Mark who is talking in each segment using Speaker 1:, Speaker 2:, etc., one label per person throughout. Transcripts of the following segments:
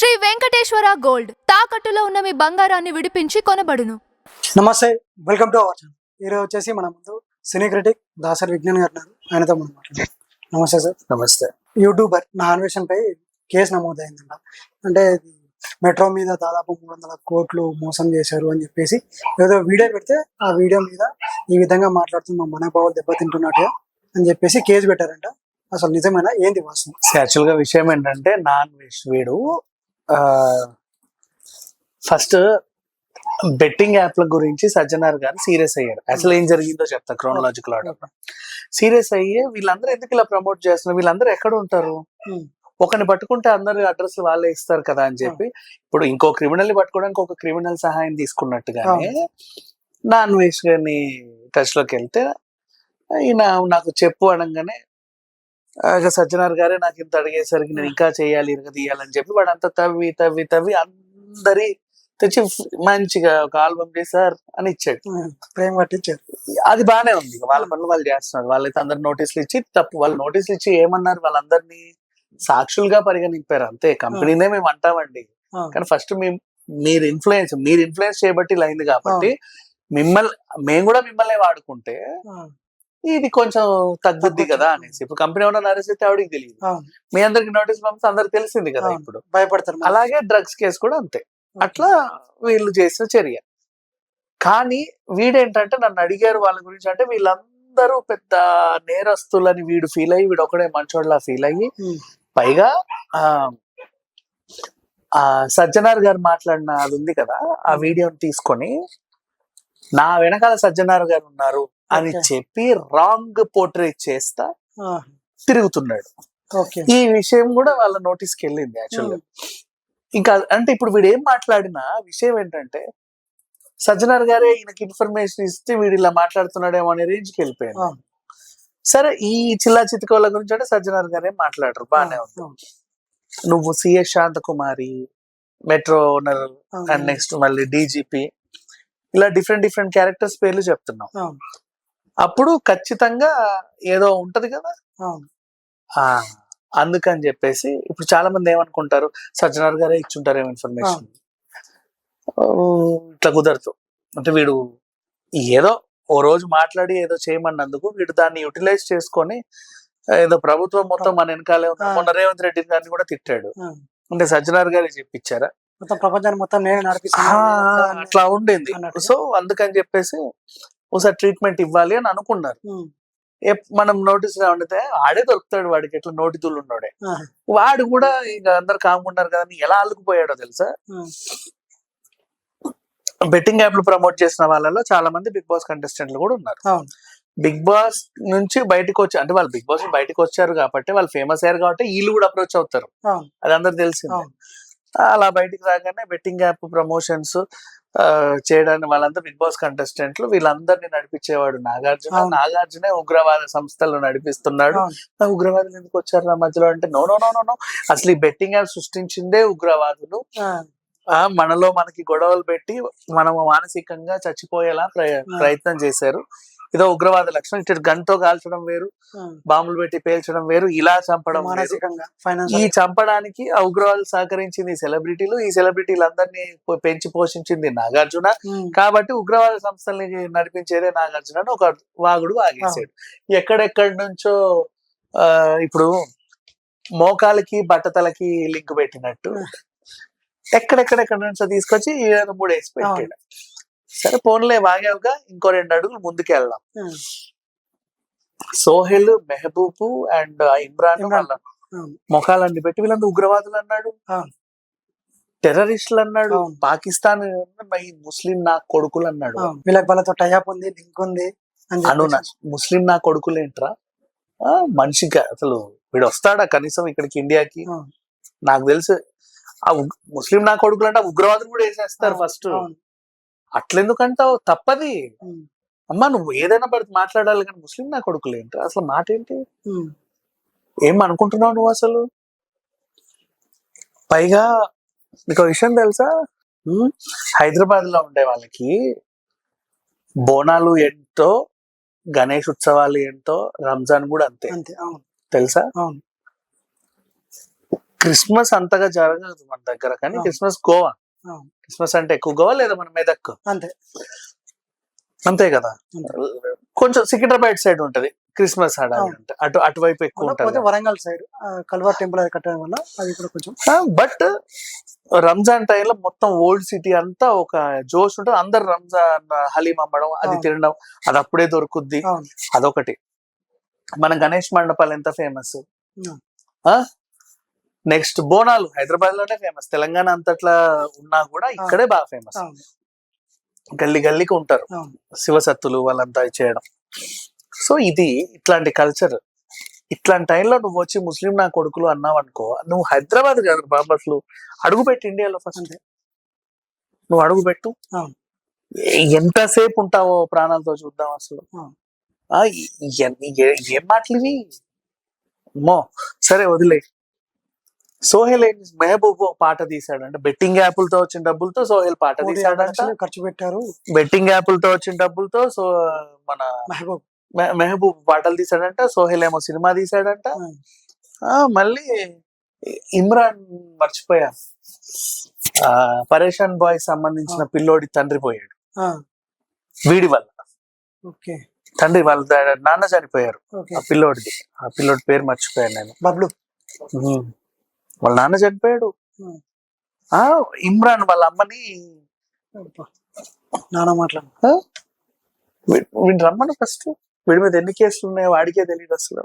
Speaker 1: Shri Venkateswara gold. తాకట్టులో ఉన్న మీ బంగారాన్ని విడిపించి కొనబడును.
Speaker 2: నమస్తే వెల్కమ్ టు అవర్ ఛానల్. ఈరోజు వచ్చేసి మన ముందు సినీ క్రిటిక్ దాసరి విజ్ఞాన్ గారు ఉన్నారు. ఆయనతో మనం మాట్లాడదాం. నమస్తే సార్.
Speaker 3: నమస్తే.
Speaker 2: యూట్యూబర్ నా అన్వేషణ పై కేసు నమోదైందంట. అంటే ఇది మెట్రో మీద దాదాపు మూడు వందల కోట్లు మోసం చేశారు అని చెప్పేసి ఏదో వీడియో పెడితే ఆ వీడియో మీద ఈ విధంగా మాట్లాడుతూ మా మనోభావాలు దెబ్బతింటున్నట్టుగా అని చెప్పేసి కేసు పెట్టారంట. అసలు నిజమేనా? ఏంది వాస్తవం?
Speaker 3: యాక్చువల్గా విషయం ఏంటంటే నాన్ వెజ్ వీడు ఫస్ట్ బెట్టింగ్ యాప్ల గురించి సజ్జనార్ గారు సీరియస్ అయ్యారు అసలు ఏం జరిగిందో చెప్తా క్రోనలాజికల్ ఆర్డర్ సీరియస్ అయ్యి వీళ్ళందరూ ఎందుకు ఇలా ప్రమోట్ చేస్తున్నారు? వీళ్ళందరూ ఎక్కడ ఉంటారు. ఒకరిని పట్టుకుంటే అందరు అడ్రస్ వాళ్ళే ఇస్తారు కదా అని చెప్పి ఇప్పుడు ఇంకో క్రిమినల్ని పట్టుకోవడానికి ఒక క్రిమినల్ సహాయం తీసుకున్నట్టుగానే నాన్ వెజ్ గారిని టచ్లోకి వెళ్తే ఈయన నాకు చెప్పు అనగానే సజ్జనార్ గారే నాకు ఇంత అడిగేసరికి నేను ఇంకా చేయాలి ఇంకా తీయాలని చెప్పి వాడు అంతా తవ్వి తవ్వి తవ్వి అందరి తెచ్చి మంచిగా ఒక ఆల్బమ్ చేశారు అని ఇచ్చాడు.
Speaker 2: ప్రేమ పట్టించారు.
Speaker 3: అది బానే ఉంది. వాళ్ళ పనులు వాళ్ళు చేస్తున్నారు. వాళ్ళైతే అందరు నోటీసులు ఇచ్చి తప్పు వాళ్ళు నోటీసులు ఇచ్చి ఏమన్నారు? వాళ్ళందరినీ సాక్షులుగా పరిగణింపారు. అంతే కంపెనీనే మేము అంటామండి. కానీ ఫస్ట్ మేము మీరు ఇన్ఫ్లుయెన్స్ మీరు ఇన్ఫ్లుయెన్స్ చేయబట్టి అయింది కాబట్టి మిమ్మల్ని మేము కూడా మిమ్మల్ని వాడుకుంటే ఇది కొంచెం తగ్గుద్ది కదా అనేసి. ఇప్పుడు కంపెనీ ఉన్న నరేష్ అయితే ఆవిడకి తెలియదు మీ అందరికి నోటీస్ పంపితే అందరికి తెలిసింది కదా. ఇప్పుడు.
Speaker 2: భయపడతారు.
Speaker 3: అలాగే డ్రగ్స్ కేసు కూడా అంతే. అట్లా వీళ్ళు చేసిన చర్య. కానీ వీడేంటంటే నన్ను అడిగారు వాళ్ళ గురించి అంటే వీళ్ళందరూ పెద్ద నేరస్తులని వీడు ఫీల్ అయ్యి వీడు ఒకడే మంచోళ్ళ ఫీల్ అయ్యి పైగా ఆ సజ్జనార్ గారు మాట్లాడిన అది ఉంది కదా ఆ వీడియోని తీసుకొని నా వెనకాల సజ్జనార్ గారు ఉన్నారు. అని. చెప్పి రాంగ్ పోర్ట్రేట్ చేస్తా తిరుగుతున్నాడు. ఈ విషయం కూడా వాళ్ళ నోటీస్కి వెళ్ళింది యాక్చువల్గా ఇంకా అంటే ఇప్పుడు వీడు ఏం మాట్లాడినా విషయం ఏంటంటే సజ్జనార్ గారే ఈయనకి ఇన్ఫర్మేషన్ ఇస్తే వీడు ఇలా మాట్లాడుతున్నాడేమో అనే రేంజ్కి వెళ్ళిపోయాడు.
Speaker 2: ఆ.
Speaker 3: సరే ఈ చిల్లా చిత్తుకోళ్ళ గురించి అంటే సజ్జనార్ గారే మాట్లాడరు బాగానే ఉంది. నువ్వు CS Shanthakumari metro owner and next మళ్ళీ డీజీపీ ఇలా డిఫరెంట్ డిఫరెంట్ క్యారెక్టర్స్ పేర్లు చెప్తున్నావు. అప్పుడు ఖచ్చితంగా ఏదో ఉంటది కదా. ఆ! అందుకని చెప్పేసి ఇప్పుడు చాలా మంది ఏమనుకుంటారు? సజ్జనార్ గారే ఇచ్చుంటారేమో ఇన్ఫర్మేషన్. ఇట్లా కుదరదు. అంటే వీడు ఏదో ఓ రోజు మాట్లాడి ఏదో చేయమన్నందుకు వీడు దాన్ని యూటిలైజ్ చేసుకొని ఏదో ప్రభుత్వం మొత్తం మన వెనకాలే. మొన్న రేవంత్ రెడ్డి గారిని కూడా తిట్టాడు. అంటే సజ్జనార్ గారే చెప్పించారా
Speaker 2: మొత్తం ప్రపంచాన్ని మొత్తం నేను నడిపిస్తాను
Speaker 3: అట్లా ఉండింది. సో అందుకని చెప్పేసి ఒకసారి ట్రీట్మెంట్ ఇవ్వాలి అని అనుకున్నారు. మనం నోటీస్గా ఉండితే ఆడే దొరుకుతాడు వాడికి ఎట్లా నోటితులు ఉన్నాడే. వాడు కూడా ఇక అందరు కాముకున్నారు కదా ఎలా అల్లుకుపోయాడో తెలుసా? బెట్టింగ్ యాప్లు ప్రమోట్ చేసిన వాళ్ళలో చాలా మంది బిగ్ బాస్ కంటెస్టెంట్లు కూడా ఉన్నారు. బిగ్ బాస్ నుంచి బయటకు వచ్చి అంటే వాళ్ళు బిగ్ బాస్ బయటకు వచ్చారు కాబట్టి వాళ్ళు ఫేమస్ అయ్యారు కాబట్టి వీళ్ళు కూడా అప్రోచ్ అవుతారు. అది అందరు తెలిసింది. అలా బయటికి రాగానే బెట్టింగ్ యాప్ ప్రమోషన్స్ చేయడానికి వాళ్ళంతా బిగ్ బాస్ కంటెస్టెంట్లు. వీళ్ళందరినీ నడిపించేవాడు నాగార్జున. నాగార్జునే ఉగ్రవాద సంస్థలు నడిపిస్తున్నాడు. ఉగ్రవాదులు ఎందుకు వచ్చారు నా మధ్యలో అంటే నో నో నో నో అసలు ఈ బెట్టింగ్ యాప్ సృష్టించిందే ఉగ్రవాదులు. మనలో మనకి గొడవలు పెట్టి మనం మానసికంగా చచ్చిపోయేలా. ప్రయత్నం చేశారు. ఇదో ఉగ్రవాద లక్షణం. ఇటు గంటతో కాల్చడం వేరు బాంబులు పెట్టి పేల్చడం వేరు ఇలా చంపడం ఈ చంపడానికి ఆ ఉగ్రవాదులు సహకరించింది సెలబ్రిటీలు. ఈ సెలబ్రిటీలందరినీ పొ- పెంచి పోషించింది నాగార్జున. కాబట్టి ఉగ్రవాద సంస్థల్ని నడిపించేదే నాగార్జున అని ఒక వాగుడు వాగేసాడు ఎక్కడెక్కడి నుంచో ఆ ఇప్పుడు మోకాలకి బట్టతలకి లింక్ పెట్టినట్టు ఎక్కడెక్కడెక్కడ నుంచో తీసుకొచ్చి ఏదో మూడు వేసి పెట్టాడు సరే పోన్లే వాగావుగా. ఇంకో రెండు అడుగులు ముందుకు వెళ్దాం సోహెల్ మెహబూబ్ అండ్ ఇమ్రాన్. వాళ్ళ ముఖాలన్నీ పెట్టి వీళ్ళంతా ఉగ్రవాదులు అన్నాడు. టెర్రరిస్టులు అన్నాడు. పాకిస్తాన్ ముస్లిం నా కొడుకులు అన్నాడు.
Speaker 2: వీళ్ళకి వాళ్ళతో టైప్ ఉంది లింక్ ఉంది అని.
Speaker 3: ముస్లిం నా కొడుకులేంట్రా? ఆ, మనిషిగా అసలు వీడు వస్తాడా కనీసం ఇక్కడికి ఇండియాకి. నాకు తెలుసు. ఆ ముస్లిం నా కొడుకులు అంటే ఉగ్రవాదులు కూడా వేసేస్తారు ఫస్ట్. అట్లెందుకంటావు? తప్పది. అమ్మా నువ్వు ఏదైనా పడితే మాట్లాడాలి కానీ ముస్లిం నా కొడుకులు ఏంటి? అసలు మాట ఏంటి ఏం అనుకుంటున్నావు నువ్వు అసలు? పైగా నీకు విషయం తెలుసా? హైదరాబాద్లో ఉండే వాళ్ళకి బోనాలు ఎంతో గణేష్ ఉత్సవాలు ఏంటో రంజాన్ కూడా అంతే.
Speaker 2: అంతే అవును.
Speaker 3: తెలుసా?
Speaker 2: అవును.
Speaker 3: క్రిస్మస్ అంతగా జరగదు మన దగ్గర కానీ. క్రిస్మస్ గోవా. క్రిస్మస్ అంటే ఎక్కువ గోవా లేదా మన మెదక్
Speaker 2: అంతే.
Speaker 3: అంతే కదా. కొంచెం సికింద్రాబాద్ సైడ్ ఉంటది. క్రిస్మస్
Speaker 2: అవును.
Speaker 3: అంటే. అటు అటువైపు ఎక్కువ ఉంటది.
Speaker 2: వరంగల్ సైడ్ కల్వర్ టెంపుల్ అది కట్టడం వల్ల అది కూడా కొంచెం
Speaker 3: బట్ రంజాన్ టైంలో మొత్తం ఓల్డ్ సిటీ అంతా ఒక జోష్ ఉంటుంది. అందరు రంజాన్ హలీం అమ్మడం అది. తినడం అది అప్పుడే దొరుకుద్ది. అదొకటి. మన గణేష్ మండపాలు ఎంత ఫేమస్. నెక్స్ట్ బోనాలు. హైదరాబాద్లోనే ఫేమస్ తెలంగాణ అంతట్లా ఉన్నా కూడా ఇక్కడే బాగా ఫేమస్ గల్లీ గల్లీకి ఉంటారు. శివసత్తులు వాళ్ళంతా చేయడం. సో ఇది ఇట్లాంటి కల్చర్ ఇట్లాంటి టైంలో నువ్వు వచ్చి ముస్లిం నా కొడుకులు అన్నావు అనుకో నువ్వు హైదరాబాద్ కాదు బాబు అసలు. అడుగు పెట్టి ఇండియాలో ఫస్ట్ నువ్వు అడుగు పెట్టు.
Speaker 2: అవును.
Speaker 3: ఏ- ఎంతసేపు ఉంటావో ప్రాణాలతో చూద్దాం అసలు. ఏ- మాటలు మో సరే వదిలే. సోహెల్ మెహబూబ్ పాట తీశాడు అంటే బెట్టింగ్ యాప్లతో వచ్చిన డబ్బులతో సోహెల్ పాట
Speaker 2: లక్షలు ఖర్చు పెట్టారు.
Speaker 3: బెట్టింగ్ యాప్లతో వచ్చిన డబ్బులతో సో మన
Speaker 2: మహబూబ్.
Speaker 3: మెహబూబ్ పాటలు తీశాడంట. సోహెల్ ఏమో సినిమా. ఆ. మళ్ళీ ఇమ్రాన్ మర్చిపోయా. పరేషాన్ బాయ్ సంబంధించిన పిల్లోడి తండ్రి పోయాడు. వీడి వల్ల.
Speaker 2: ఓకే.
Speaker 3: తండ్రి వాళ్ళ నాన్న చనిపోయారు. ఆ పిల్లోడిది. ఆ పిల్లోడి పేరు మర్చిపోయాను నేను.
Speaker 2: బబ్లు.
Speaker 3: వాళ్ళ నాన్న చనిపోయాడు. ఆ ఇమ్రాన్ వాళ్ళ అమ్మని.
Speaker 2: నాన్న మాట్లాడు
Speaker 3: వీడిని రమ్మను ఫస్ట్ వీడి మీద ఎన్ని కేసులు ఉన్నాయో వాడికే తెలియదు అసలు.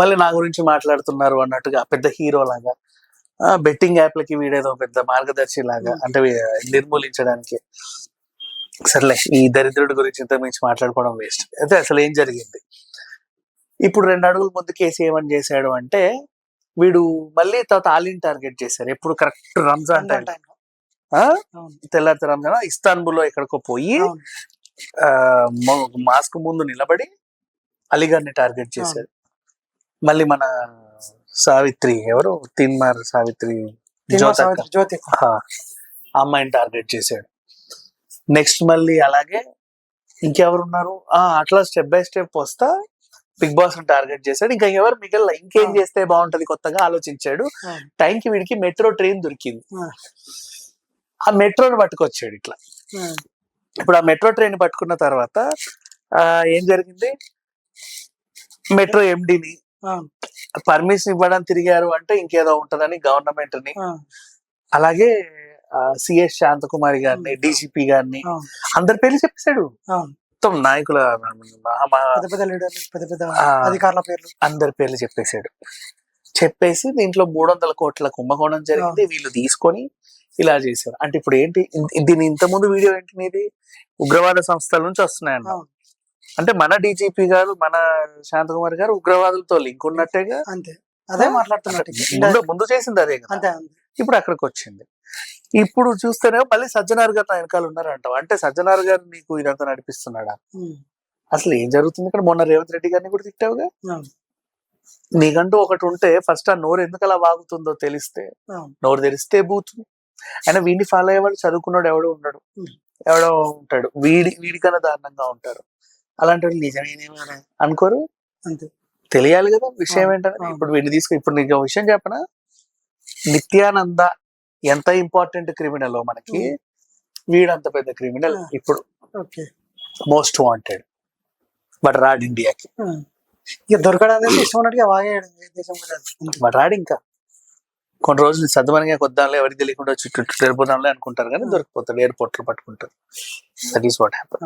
Speaker 3: మళ్ళీ నా గురించి మాట్లాడుతున్నారు అన్నట్టుగా పెద్ద హీరో లాగా బెట్టింగ్ యాప్లకి వీడేదో పెద్ద మార్గదర్శి లాగా. అంటే నిర్మూలించడానికి సర్లే ఈ దరిద్రుడి గురించి ఇంత మించి మాట్లాడుకోవడం వేస్ట్ అయితే అసలు ఏం జరిగింది ఇప్పుడు రెండు అడుగుల ముందు కేసు ఏమని చేశాడు అంటే వీడు మళ్ళీ తర్వాత ఆలిన్ టార్గెట్ చేశారు. ఎప్పుడు కరెక్ట్ రంజాన్ టైం తెల్లారి రంజాన్ ఇస్తాన్బుల్లో. ఎక్కడికో పోయి మాస్క్ ముందు నిలబడి అలీగర్ని టార్గెట్ చేశాడు మళ్ళీ మన సావిత్రి ఎవరు? తిన్మార్ సావిత్రి
Speaker 2: జ్యోతి
Speaker 3: అమ్మాయిని టార్గెట్ చేశాడు. నెక్స్ట్ మళ్ళీ అలాగే ఇంకెవరు ఉన్నారు ఆ అట్లా స్టెప్ బై స్టెప్ వస్తా బిగ్ బాస్ టార్గెట్ చేశాడు. ఇంకా ఎవరు మిగిలిన ఇంకేం. చేస్తే బాగుంటది కొత్తగా ఆలోచించాడు. టైంకి వీడికి మెట్రో ట్రైన్ దొరికింది.
Speaker 2: ఆ.
Speaker 3: మెట్రోని పట్టుకొచ్చాడు ఇట్లా. ఇప్పుడు ఆ మెట్రో ట్రైన్ పట్టుకున్న తర్వాత ఆ ఏం జరిగింది? మెట్రో ఎండిని పర్మిషన్ ఇవ్వడం తిరిగారు అంటే ఇంకేదో ఉంటదని
Speaker 2: గవర్నమెంట్ని
Speaker 3: అలాగే సిఎస్ శాంతకుమారి గారిని. డిజిపి గారిని అందరి పేర్లు చెప్పేశాడు. మొత్తం నాయకుల
Speaker 2: పెద్ద పెద్ద. అధికారుల పేర్లు.
Speaker 3: అందరి పేర్లు చెప్పేశాడు. చెప్పేసి దీంట్లో మూడు వందల కోట్ల కుంభకోణం జరిగింది. వీళ్ళు తీసుకొని ఇలా చేశారు. అంటే ఇప్పుడు ఏంటి దీని ఇంత ముందు వీడియో ఏంటి మీది? ఉగ్రవాద సంస్థల నుంచి వస్తున్నాయంట
Speaker 2: అవును.
Speaker 3: అంటే మన డీజీపీ గారు మన శాంతకుమార్ గారు ఉగ్రవాదులతో లింక్ ఉన్నట్టేగా
Speaker 2: అంతే. అదే మాట్లాడుతున్నట్టు.
Speaker 3: ముందు ముందు చేసింది అదే కదా? ఇప్పుడు అక్కడికి వచ్చింది. ఇప్పుడు చూస్తేనే మళ్ళీ సజ్జనార్ గారు నా వెనకాల ఉన్నారంటావు. అంటే సజ్జనార్ గారు నీకు ఇదంతా నడిపిస్తున్నాడా? అసలు ఏం జరుగుతుంది ఇక్కడ? మొన్న రేవంత్ రెడ్డి గారిని కూడా తిట్టావుగా? నీకంటూ ఒకటి ఉంటే ఫస్ట్ ఆ నోరు ఎందుకు అలా వాగుతుందో తెలిస్తే నోరు తెరిస్తే బూత్ ఆయన వీడిని ఫాలో అయ్యేవాడు చదువుకున్నాడు ఎవడో ఉండడు. ఎవడో ఉంటాడు. వీడి వీడికన్నా దారుణంగా ఉంటారు. అలాంటి వాళ్ళు నిజమేనేమో అనుకోరు?
Speaker 2: అంతే.
Speaker 3: తెలియాలి కదా విషయం
Speaker 2: అవును.
Speaker 3: ఇప్పుడు వీడిని తీసుకు ఇప్పుడు నీకు విషయం చెప్పనా? నిత్యానంద ఎంత ఇంపార్టెంట్ క్రిమినల్ మనకి
Speaker 2: Hmm.
Speaker 3: వీడంత పెద్ద క్రిమినల్
Speaker 2: Ah.
Speaker 3: ఇప్పుడు మోస్ట్ వాంటెడ్ బట్ రాడ్ ఇండియాకి
Speaker 2: ఆ. ఇక దొరకడానికి ఇష్టం ఉన్నట్టుగా వాగేయడం దేశం.
Speaker 3: బట్ రాడ్ ఇంకా కొన్ని రోజులు సద్దుమనిగా కొద్దాంలో ఎవరికి తెలియకుండా చుట్టూ వెళ్ళిపోదాంలే అనుకుంటారు కానీ
Speaker 2: Hmm.
Speaker 3: దొరికిపోతాడు ఎయిర్పోర్ట్లో పట్టుకుంటారు దట్ ఈస్ వాట్ హ్యాపన్